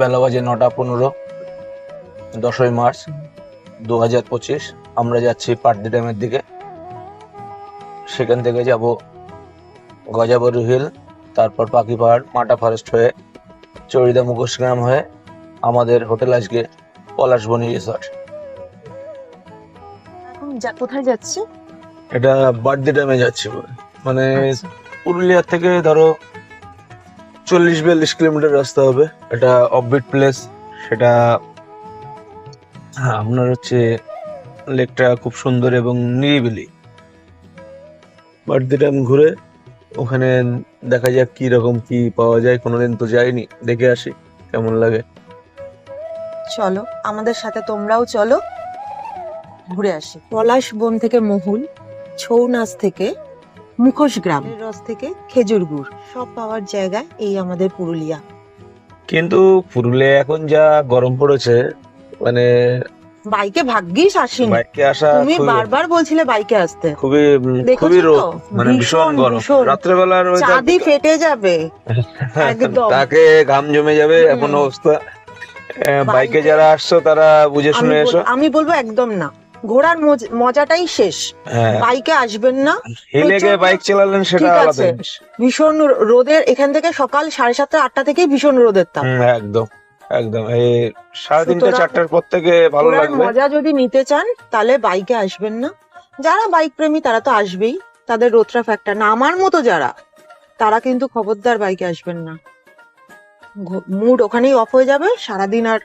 বেলা বাজে নটা পনেরো দশই মার্চ দু হাজার পঁচিশ। আমরা যাচ্ছি পাটদি ড্যামের দিকে। সেখান থেকে যাব গজাবরু হিল তারপর পাখি পাহাড় মাটা ফরেস্ট হয়ে চরিদা মুখোশগ্রাম হয়ে আমাদের হোটেল আজকে পলাশবনি রিসর্ট কোথায় যাচ্ছি? এটা বার্থডে ড্যামে যাচ্ছি মানে আচ্ছা। পুরুলিয়া থেকে ধরো চল্লিশ বিয়াল্লিশ কিলোমিটার রাস্তা হবে। এটা অফবিট প্লেস সেটা হ্যাঁ আপনার হচ্ছে লেকটা খুব সুন্দর এবং নিরিবিলি। বার্থডে ড্যাম ঘুরে ওখানে দেখা যাক কি রকম কি পাওয়া যায়। কোনোদিন তো যাইনি। দেখে আসি কেমন লাগে। চলো, আমাদের সাথে তোমরাও চলো। ঘুরে আসি। পলাশ বন থেকে মহুল, ছৌ নাচ থেকে মুখোশ গ্রাম। রস থেকে খেজুর গুড়। সব পাওয়ার জায়গা এই আমাদের পুরুলিয়া। কিন্তু পুরুলিয়া এখন যা গরম পড়েছে মানে বাইকে ভাগ্যিস আসিনি। বাইকে আসা তুমি খুবই- বারবার বলছিলে বাইকে আসতে। খুবই খুবই রোদ মানে ভীষণ গরম। ভীষণ। রাত্রেবেলার ওই চাঁদি ফেটে যাবে। একদম। তাকে ঘাম জমে যাবে। এমন অবস্থা। বাইকে যারা আসছো তারা বুঝে শুনে এসো। আমি বলব একদম না। ঘোড়ার মজাটাই শেষ। হ্যাঁ। বাইকে আসবেন না। হিলে গিয়ে বাইক চালালেন সেটা আলাদা। ভীষণ রোদের এখান থেকে সকাল সাড়ে সাতটা আটটা থেকেই ভীষণ রোদের তাপ একদম। একদম। এই সাড়ে তিনটে চারটার পর থেকে ভালো লাগবে। মজা যদি নিতে চান তাহলে বাইকে আসবেন না। যারা বাইক প্রেমী তারা তো আসবেই। তাদের রোত্রা ফ্যাক্টর না। আমার মতো যারা তারা কিন্তু খবরদার বাইকে আসবেন না। মুড ওখানেই অফ হয়ে যাবে। সারাদিন আর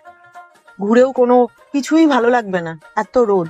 ঘুরেও কোনো কিছুই ভালো লাগবে না। এত রোদ।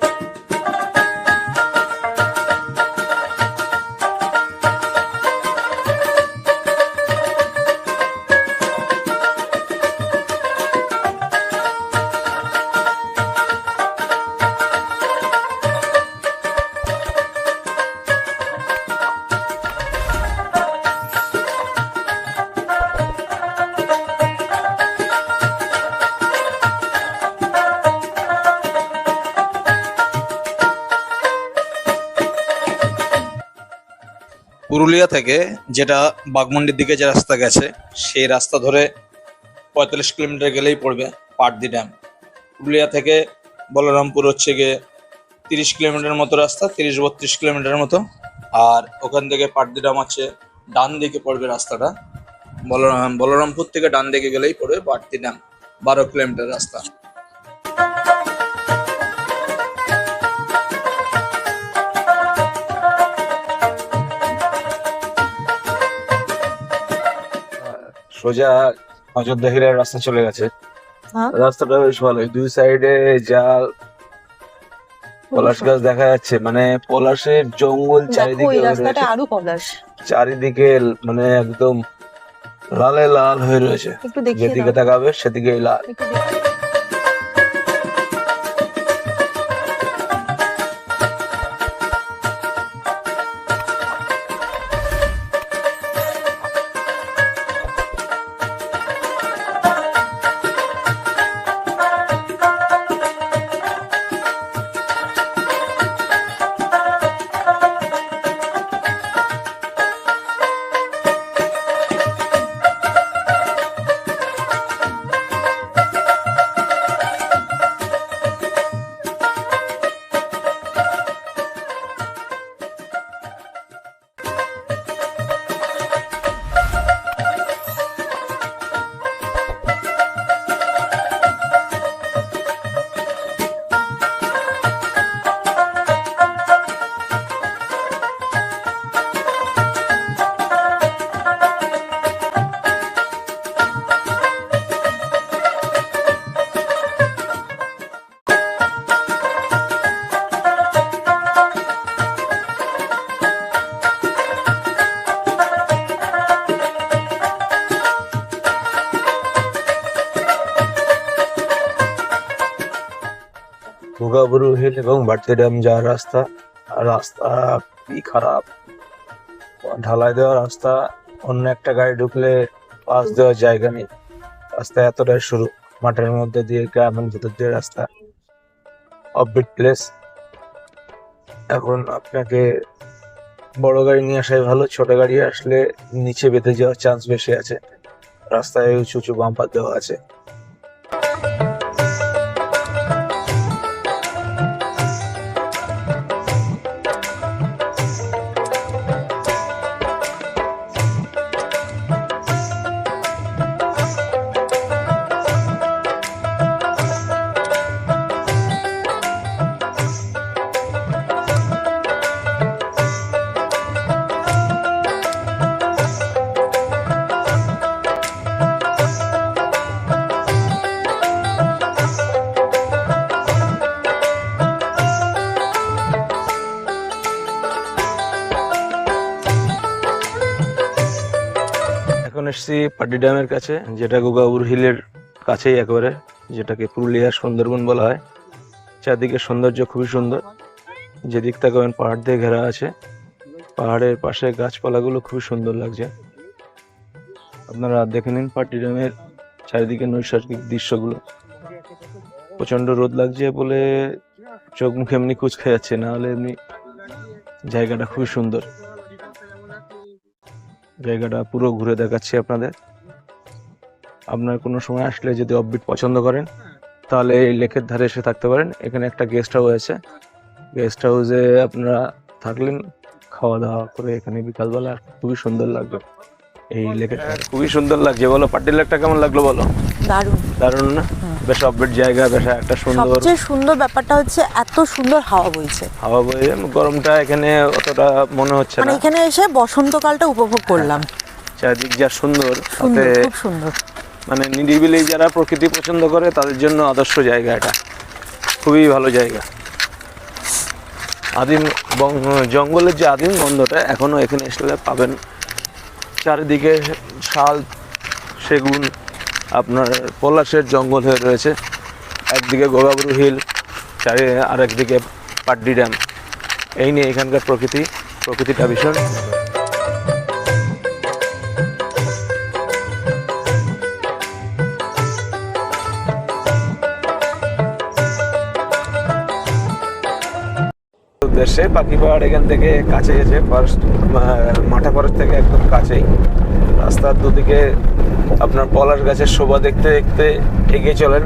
পুরুলিয়া থেকে যেটা বাগমন্ডির দিকে যে রাস্তা গেছে, সেই রাস্তা ধরে পঁয়তাল্লিশ কিলোমিটার গেলেই পড়বে পাটদি ড্যাম। পুরুলিয়া থেকে বলরামপুর হচ্ছে গিয়ে তিরিশ কিলোমিটার মতো রাস্তা, তিরিশ বত্রিশ কিলোমিটার মতো। আর ওখান থেকে পাটদি ড্যাম আছে, ডান দিকে পড়বে রাস্তাটা। বলরাম বলরামপুর থেকে ডান দিকে গেলেই পড়বে পাটদি ড্যাম, বারো কিলোমিটার রাস্তা। সোজা অযোধ্যা হিরের রাস্তা চলে গেছে। হ্যাঁ। রাস্তাটা বেশ ভালোই। দুই সাইডে যা পলাশ গাছ দেখা যাচ্ছে। মানে পলাশের জঙ্গল চারিদিকে রাস্তাটা আরও পলাশ। চারিদিকে মানে একদম লালে লাল হয়ে রয়েছে। যেদিকে তাকাবে সেদিকেই লাল। একটু হিল এবং বাড়তি ড্যাম যাওয়ার রাস্তা রাস্তা কি খারাপ। ঢালাই দেওয়া রাস্তা, অন্য একটা গাড়ি ঢুকলে পাস দেওয়ার জায়গা নেই। রাস্তা এতটাই শুরু মাঠের মধ্যে দিয়ে গ্রামের ভেতর দিয়ে রাস্তা। Offbeat place. এখন আপনাকে বড় গাড়ি নিয়ে আসাই ভালো, ছোট গাড়ি আসলে নিচে বেঁধে যাওয়ার চান্স বেশি আছে। রাস্তায় উঁচু উঁচু বাম্পার দেওয়া আছে। এসছি পাড্ডি ড্যামের কাছে, যেটা গোগাবুর হিলের কাছেই একেবারে, যেটাকে পুরুলিয়ার সুন্দরবন বলা হয়। চারদিকে সৌন্দর্য খুবই সুন্দর। যেদিক তাকাবেন পাহাড় দিয়ে ঘেরা আছে, পাহাড়ের পাশে গাছপালাগুলো খুবই সুন্দর লাগছে। আপনারা দেখে নিন পাড্ডি ড্যামের চারিদিকে নৈসর্গিক দৃশ্যগুলো। প্রচণ্ড রোদ লাগছে বলে চোখ মুখে এমনি কুচকে যাচ্ছে, না হলে এমনি জায়গাটা খুবই সুন্দর। জায়গাটা পুরো ঘুরে দেখাচ্ছি আপনাদের। আপনার কোনো সময় আসলে যদি অফবিট পছন্দ করেন তাহলে এই লেকের ধারে এসে থাকতে পারেন। এখানে একটা গেস্ট হাউস আছে। গেস্ট হাউসে আপনারা থাকলেন খাওয়া দাওয়া করে এখানে বিকালবেলা। খুবই সুন্দর লাগবে এই লেকের খুবই সুন্দর লাগছে। বলো পার্টি লেকটা কেমন লাগল বলো? দারুণ। দারুণ না? বেশ অফবিট জায়গা বেশ একটা সুন্দর সবচেয়ে সুন্দর ব্যাপারটা হচ্ছে এত সুন্দর হাওয়া বইছে। হাওয়া বয়ে গরমটা এখানে অতটা মনে হচ্ছে মানে না। এখানে এসে বসন্তকালটা উপভোগ করলাম। চারদিক যা সুন্দর তাতে খুব সুন্দর। মানে নিরিবিলি যারা প্রকৃতি পছন্দ করে তাদের জন্য আদর্শ জায়গা এটা। খুবই ভালো জায়গা। আদিম জঙ্গলের যে আদিম গন্ধটা এখনও এখানে এসলে পাবেন। চারিদিকে শাল সেগুন আপনার পলাশের জঙ্গল হয়ে রয়েছে। একদিকে গোগাবরু হিল চারি আরেকদিকে পাড্ডি ড্যাম। এই নিয়ে এখানকার প্রকৃতি, প্রকৃতিটা ভীষণ উদ্দেশ্যে পাখি পাহাড় এখান থেকে কাছে গেছে ফরেস্ট মাঠা ফরেস্ট থেকে একদম কাছেই। রাস্তার দুদিকে আপনার পলাশ গাছের শোভা দেখতে দেখতে এগিয়ে চলেন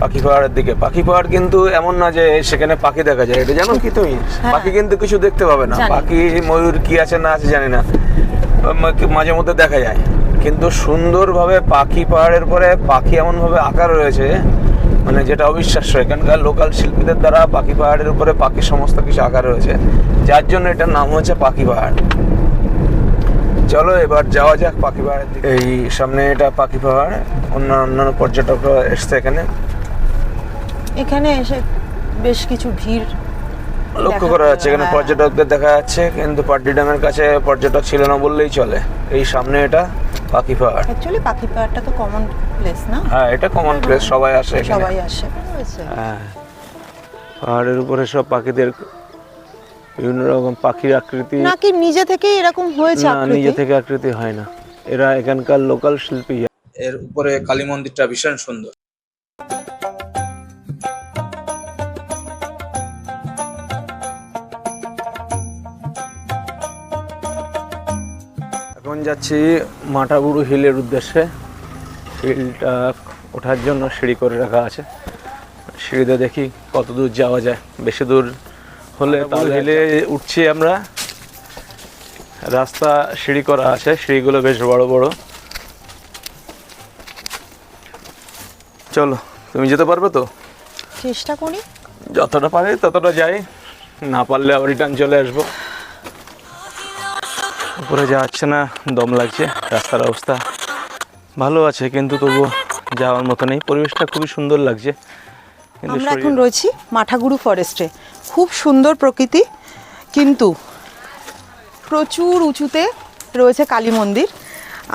পাখি পাহাড়ের দিকে। পাখি পাহাড় কিন্তু এমন না যে সেখানে পাখি দেখা যায় এটা জানো কি তুমি? পাখি কিন্তু কিছু দেখতে পাবে না। পাখি ময়ূর কি আছে না আছে জানি না। মাঝে মধ্যে দেখা যায়। কিন্তু সুন্দরভাবে পাখি পাহাড়ের পরে পাখি এমনভাবে আঁকা রয়েছে মানে যেটা অবিশ্বাস্য এখানকার লোকাল শিল্পীদের দ্বারা পাখি পাহাড়ের উপরে পাখি সমস্ত কিছু আঁকা রয়েছে। যার জন্য এটার নাম হচ্ছে পাখি পাহাড়। চলো এবার যাওয়া যাক পাখি পাহাড়ের দিকে। এই সামনে এটা পাখি পাহাড় অন্য অন্যান্য পর্যটকরা এসছে এখানে। এখানে এসে বেশ কিছু ভিড় লক্ষ্য করা যাচ্ছে এখানে হ্যাঁ। পর্যটকদের দেখা যাচ্ছে। কিন্তু পাড্ডি ড্যামের কাছে পর্যটক ছিল না বললেই চলে। এই সামনে এটা পাখি পাহাড় অ্যাকচুয়ালি পাখি পাহাড়টা তো কমন প্লেস না? হ্যাঁ এটা কমন প্লেস সবাই আসে সবাই আসে হ্যাঁ। পাহাড়ের উপরে সব পাখিদের বিভিন্ন রকম পাখির আকৃতি। নাকি নিজে থেকেই এরকম হয়েছে না নিজে থেকে আকৃতি হয় না। এরা এখানকার লোকাল শিল্পী। এর উপরে কালী মন্দিরটা ভীষণ সুন্দর। এখন যাচ্ছি মাটাবুরু হিলের উদ্দেশ্যে। হিলটা ওঠার জন্য সিঁড়ি করে রাখা আছে। সিঁড়িতে দেখি কত দূর যাওয়া যায়। বেশি দূর হলে তাহলে হিলে উঠছি আমরা। রাস্তা সিঁড়ি করা আছে সিঁড়িগুলো বেশ বড় বড়। চলো তুমি যেতে পারবে তো? চেষ্টা করি। যতটা পারি ততটা যাই। না পারলে আবার রিটার্ন চলে আসব। উপরে যাচ্ছে না দম লাগছে রাস্তার অবস্থা ভালো আছে কিন্তু তবু যাওয়ার মতো নেই। পরিবেশটা খুবই সুন্দর লাগছে আমরা এখন রয়েছি মাঠাগুরু ফরেস্টে খুব সুন্দর প্রকৃতি কিন্তু প্রচুর উঁচুতে রয়েছে কালী মন্দির।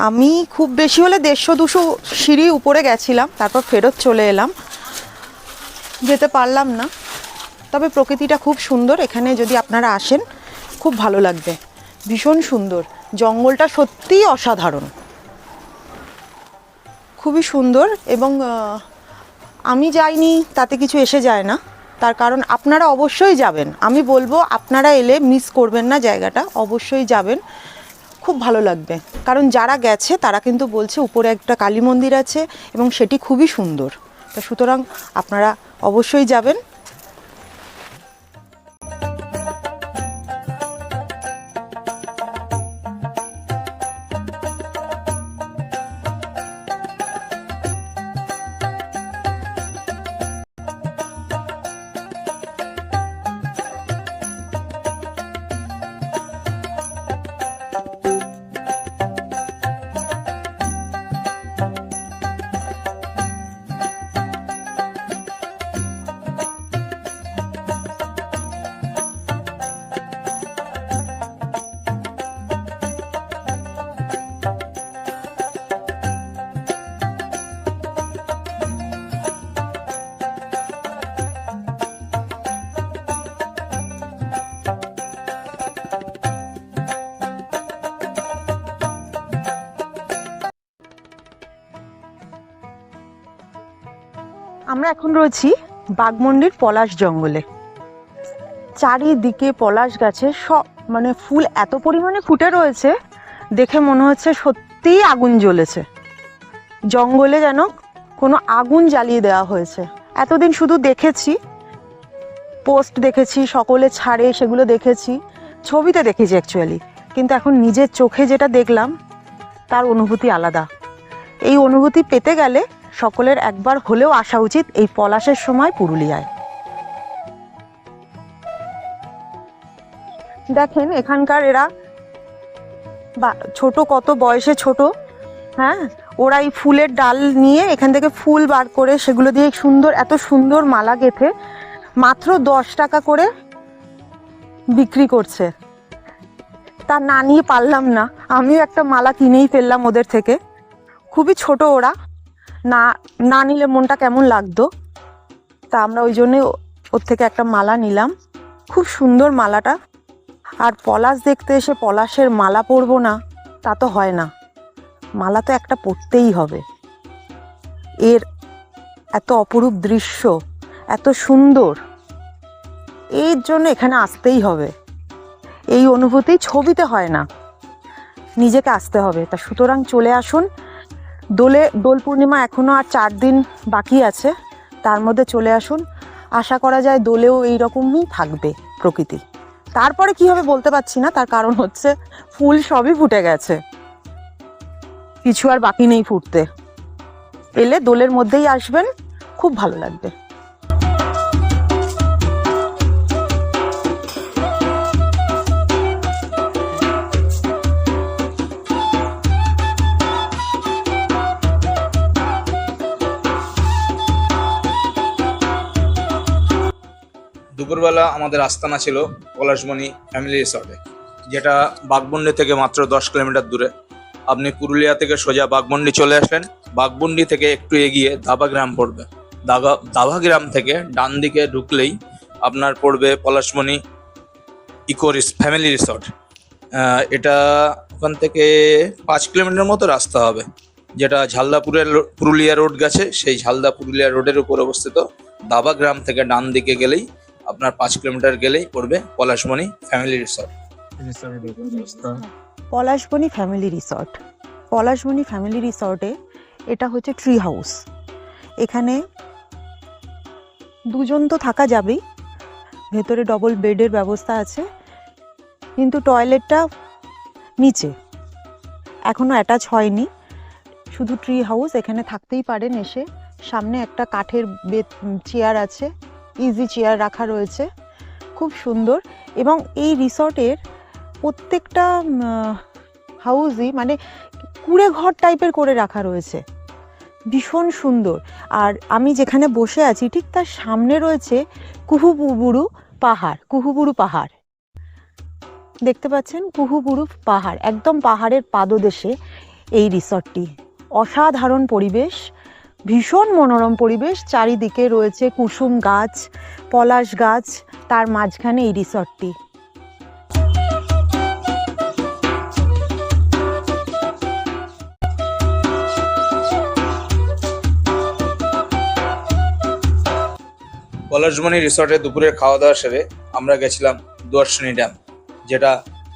আমি খুব বেশি হলে দেড়শো দুশো সিঁড়ি উপরে গেছিলাম তারপর ফেরত চলে এলাম। যেতে পারলাম না তবে প্রকৃতিটা খুব সুন্দর এখানে যদি আপনারা আসেন খুব ভালো লাগবে। ভীষণ সুন্দর। জঙ্গলটা সত্যিই অসাধারণ। খুবই সুন্দর এবং আমি যাইনি, তাতে কিছু এসে যায় না। তার কারণ আপনারা অবশ্যই যাবেন। আমি বলব, আপনারা এলে মিস করবেন না জায়গাটা, অবশ্যই যাবেন। খুব ভালো লাগবে। কারণ যারা গেছে, তারা কিন্তু বলছে উপরে একটা কালী মন্দির আছে এবং সেটি খুবই সুন্দর। তা সুতরাং আপনারা অবশ্যই যাবেন। এখন রয়েছি বাগমন্ডির পলাশ জঙ্গলে। চারিদিকে পলাশ গাছে সব মানে ফুল এত পরিমাণে ফুটে রয়েছে, দেখে মনে হচ্ছে সত্যিই আগুন জ্বলেছে। জঙ্গলে যেন কোনো আগুন জ্বালিয়ে দেওয়া হয়েছে। এতদিন শুধু দেখেছি, পোস্ট দেখেছি, সকলে ছাড়ে সেগুলো দেখেছি, ছবিতে দেখেছি অ্যাকচুয়ালি কিন্তু এখন নিজের চোখে যেটা দেখলাম, তার অনুভূতি আলাদা। এই অনুভূতি পেতে গেলে সকলের একবার হলেও আসা উচিত এই পলাশের সময় পুরুলিয়ায়। দেখেন এখানকার এরা বা, ছোট কত বয়সে ছোট? হ্যাঁ? ওরা এই ফুলের ডাল নিয়ে এখান থেকে ফুল বার করে সেগুলো দিয়ে সুন্দর, এত সুন্দর মালা গেঁথে মাত্র দশ টাকা করে বিক্রি করছে। তা না নিয়ে পারলাম না। আমিও একটা মালা কিনেই ফেললাম ওদের থেকে। খুবই ছোট ওরা। না না নিলে মনটা কেমন লাগতো? তা আমরা ওই জন্যে ওর থেকে একটা মালা নিলাম। খুব সুন্দর মালাটা। আর পলাশ দেখতে এসে পলাশের মালা পরবো না, তা তো হয় না। মালা তো একটা পরতেই হবে। এর এত অপরূপ দৃশ্য, এত সুন্দর, এর জন্য এখানে আসতেই হবে। এই অনুভূতি ছবিতে হয় না। নিজেকে আসতে হবে। তা সুতরাং চলে আসুন। দোলে, দোল পূর্ণিমা এখনও আর চার দিন বাকি আছে। তার মধ্যে চলে আসুন। আশা করা যায় দোলেও এই রকমই থাকবে প্রকৃতি। তারপরে কি হবে বলতে পারছি না, তার কারণ হচ্ছে ফুল সবই ফুটে গেছে। কিছু আর বাকি নেই ফুটতে। এলে দোলের মধ্যেই আসবেন, খুব ভালো লাগবে। দুপুরবেলা আমাদের আস্তানা ছিল পলাশমণি ফ্যামিলি রিসর্টে, যেটা বাগমুন্ডি থেকে মাত্র দশ কিলোমিটার দূরে। আপনি পুরুলিয়া থেকে সোজা বাগমুন্ডি চলে আসবেন। বাগমুন্ডি থেকে একটু এগিয়ে দাবা গ্রাম পড়বে। দাবা দাবা গ্রাম থেকে ডান দিকে ঢুকলেই আপনার পড়বে পলাশমণি ইকো ফ্যামিলি রিসর্ট। এটা ওখান থেকে পাঁচ কিলোমিটার মতো রাস্তা হবে, যেটা ঝালদাপুরের পুরুলিয়া রোড গেছে। সেই ঝালদা পুরুলিয়া রোডের উপর অবস্থিত দাবা গ্রাম থেকে ডান দিকে গেলেই আপনার পাঁচ কিলোমিটার গেলেই পড়বে Palashmani family resort. Palashmani family resort. Palashboni family রিসর্টে এটা হচ্ছে ট্রি হাউস এখানে দুজন তো থাকা যাবেই। ভেতরে ডবল বেডের ব্যবস্থা আছে। কিন্তু টয়লেটটা নিচে। এখনও অ্যাটাচ হয়নি। শুধু ট্রি হাউস এখানে থাকতেই পারেন এসে। সামনে একটা কাঠের বেত চেয়ার আছে। ইজি চেয়ার রাখা রয়েছে। খুব সুন্দর। এবং এই রিসর্টের প্রত্যেকটা হাউসই মানে কুড়ে ঘর টাইপের করে রাখা রয়েছে। ভীষণ সুন্দর। আর আমি যেখানে বসে আছি, ঠিক তার সামনে রয়েছে কুহুবুরু পাহাড় কুহুবুরু পাহাড়। দেখতে পাচ্ছেন কুহুবুরু পাহাড়, একদম পাহাড়ের পাদদেশে এই রিসর্টটি। অসাধারণ পরিবেশ। ভীষণ মনোরম পরিবেশ। চারিদিকে রয়েছে কুসুম গাছ, পলাশ গাছ, তার মাঝখানে এই রিসর্টটি। পলাশমণি রিসর্টে দুপুরের খাওয়া দাওয়া সেরে আমরা গেছিলাম দুয়ারশনি ড্যাম, যেটা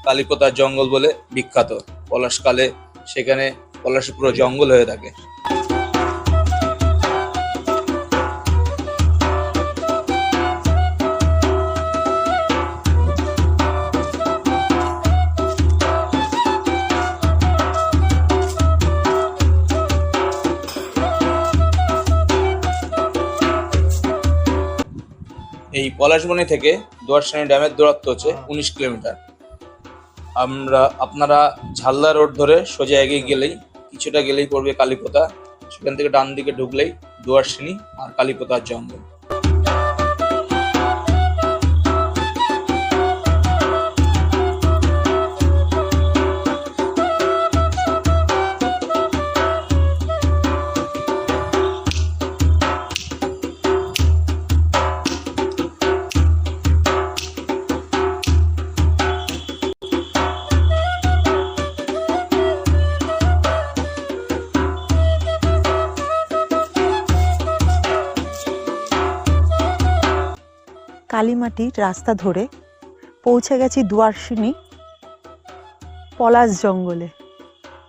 কালিকোতা জঙ্গল বলে বিখ্যাত। পলাশকালে সেখানে পলাশে পুরো জঙ্গল হয়ে থাকে। এই পলাশবনি থেকে দুয়ারসানি ড্যামের দূরত্ব হচ্ছে উনিশ কিলোমিটার। আমরা আপনারা ঝালদা রোড ধরে সোজা এগিয়ে গেলেই কিছুটা গেলেই পড়বে কালীপোতা। সেখান থেকে ডান দিকে ঢুকলেই দুয়ারসিনী আর কালীপোতার জঙ্গল। কালীমাটির রাস্তা ধরে পৌঁছে গেছি দুয়ারসিনী পলাশ জঙ্গলে।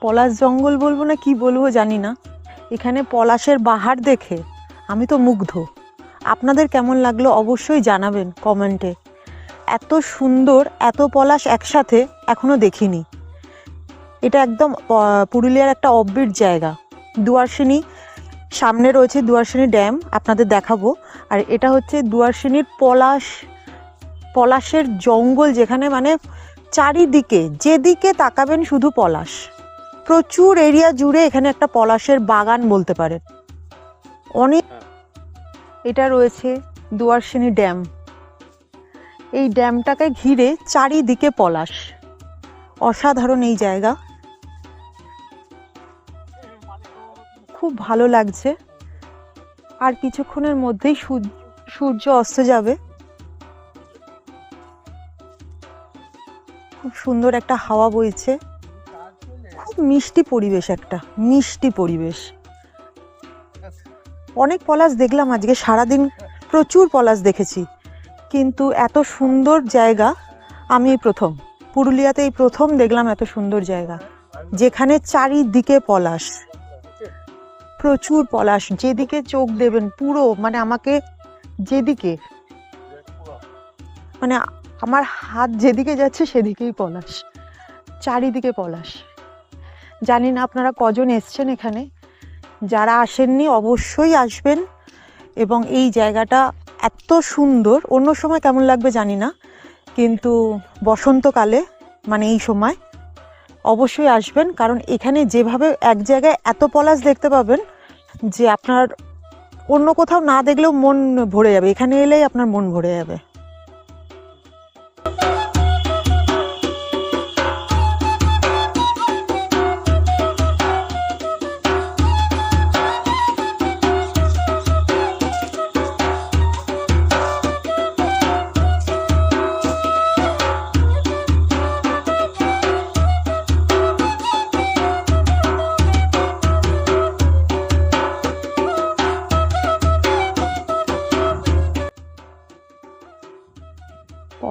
পলাশ জঙ্গল বলব না কি বলব জানি না। এখানে পলাশের বাহার দেখে আমি তো মুগ্ধ। আপনাদের কেমন লাগল অবশ্যই জানাবেন কমেন্টে। এত সুন্দর, এত পলাশ একসাথে এখনও দেখিনি। এটা একদম পুরুলিয়ার একটা অব্বিট জায়গা। দুয়ারসিনী সামনে রয়েছে দুয়ারসিনী ড্যাম আপনাদের দেখাবো। আর এটা হচ্ছে দুয়ারসিনীর পলাশ পলাশের জঙ্গল যেখানে মানে চারিদিকে যেদিকে তাকাবেন শুধু পলাশ। প্রচুর এরিয়া জুড়ে এখানে একটা পলাশের বাগান বলতে পারেন। অনেক এটা রয়েছে দুয়ারসিনী ড্যাম। এই ড্যামটাকে ঘিরে চারিদিকে পলাশ। অসাধারণ এই জায়গা। খুব ভালো লাগছে। আর কিছুক্ষণের মধ্যেই সূর্য অস্ত যাবে। খুব সুন্দর একটা হাওয়া বইছে। খুব মিষ্টি পরিবেশ একটা, মিষ্টি পরিবেশ। অনেক পলাশ দেখলাম আজকে, সারাদিন প্রচুর পলাশ দেখেছি। কিন্তু এত সুন্দর জায়গা, আমি প্রথম। পুরুলিয়াতে এই প্রথম দেখলাম এত সুন্দর জায়গা। যেখানে চারিদিকে পলাশ। প্রচুর পলাশ, যেদিকে চোখ দেবেন পুরো মানে আমাকে যেদিকে মানে আমার হাত যেদিকে যাচ্ছে সেদিকেই পলাশ, চারিদিকে পলাশ। জানি না আপনারা কজন এসছেন এখানে, যারা আসেননি অবশ্যই আসবেন এবং এই জায়গাটা এত সুন্দর, অন্য সময় কেমন লাগবে জানি না, কিন্তু বসন্তকালে মানে এই সময় অবশ্যই আসবেন, কারণ এখানে যেভাবে এক জায়গায় এত পলাশ দেখতে পাবেন যে আপনার অন্য কোথাও না দেখলেও মন ভরে যাবে। এখানে এলেই আপনার মন ভরে যাবে।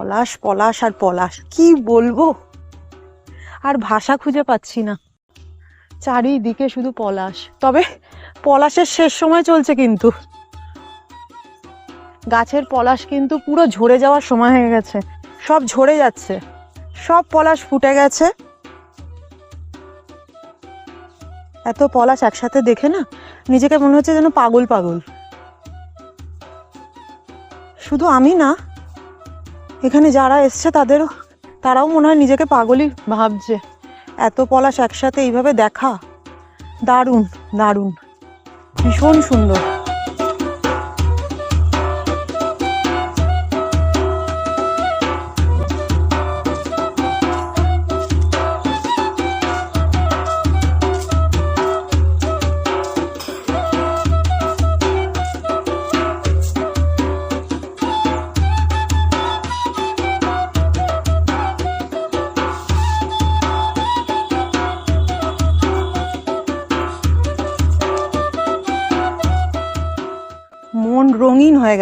পলাশ পলাশ আর পলাশ। কি বলব? আর ভাষা খুঁজে পাচ্ছি না। চারিদিকে শুধু পলাশ। তবে পলাশের শেষ সময় চলছে কিন্তু। গাছের পলাশ কিন্তু পুরো ঝরে যাওয়ার সময় হয়ে গেছে। সব ঝরে যাচ্ছে। সব পলাশ ফুটে গেছে। এত পলাশ একসাথে দেখে না নিজেকে মনে হচ্ছে যেন পাগল পাগল। শুধু আমি না এখানে যারা এসছে তাদের, তারাও মনে হয় নিজেকে পাগলই ভাবছে। এত পলাশ একসাথে এইভাবে দেখা? দারুণ দারুণ। ভীষণ সুন্দর।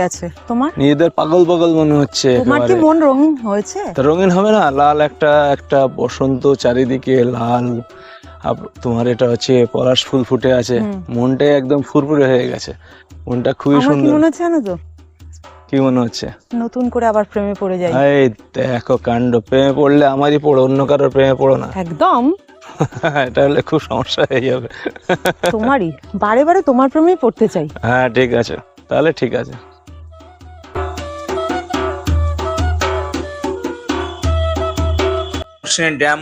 গেছে তোমার? নিজেদের পাগল পাগল মনে হচ্ছে তোমার কি মন রঙিন হয়েছে? রঙিন হবে না লাল একটা একটা বসন্ত চারিদিকে লাল। তোমার এটা হচ্ছে পলাশ ফুল ফুটে আছে। হুম। মনটাই একদম ফুরফুরে হয়ে গেছে। মনটা খুবই সুন্দর। মনে হচ্ছে জানো তো? কি মনে হচ্ছে? নতুন করে আবার প্রেমে পড়ে যাই। এই দেখো কাণ্ড প্রেমে পড়লে আমারই পড়ো অন্য কারোর প্রেমে পড়ো না। একদম। এটা হলে খুব সমস্যা হয়ে যাবে। তোমারই বারে বারে তোমার প্রেমেই পড়তে চাই। হ্যাঁ ঠিক আছে। তাহলে ঠিক আছে। সেন ড্যাম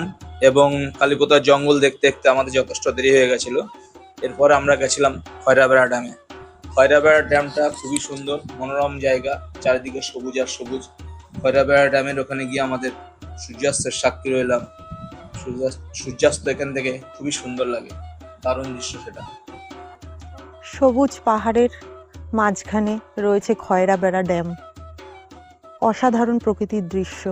এবং কালীপোতার জঙ্গল দেখতে দেখতে আমাদের যথেষ্ট দেরি হয়ে গেছিল। এরপর আমরা গেছিলাম খয়রাবেড়া ড্যামে। খয়রাবেড়া ড্যামটা খুবই সুন্দর, মনোরম জায়গা, চারিদিকে সবুজ আর সবুজ। খয়রাবেড়া ড্যামের ওখানে গিয়ে আমাদের সূর্যাস্তের সাক্ষী রইলাম। সূর্যাস্ত সূর্যাস্ত এখান থেকে খুবই সুন্দর লাগে, দারুণ দৃশ্য সেটা। সবুজ পাহাড়ের মাঝখানে রয়েছে খয়রা বেড়া ড্যাম। অসাধারণ প্রকৃতির দৃশ্য।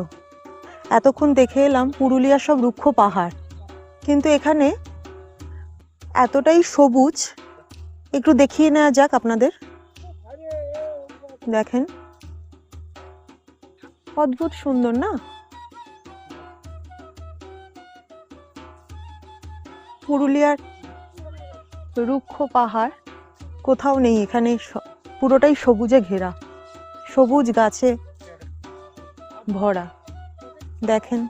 এতক্ষণ দেখে এলাম পুরুলিয়ার সব রুক্ষ পাহাড়। কিন্তু এখানে এতটাই সবুজ। একটু দেখিয়ে নেওয়া যাক আপনাদের। দেখেন। অদ্ভুত সুন্দর, না? পুরুলিয়ার রুক্ষ পাহাড় কোথাও নেই, এখানে পুরোটাই সবুজে ঘেরা। সবুজ গাছে ভরা। দেখেন।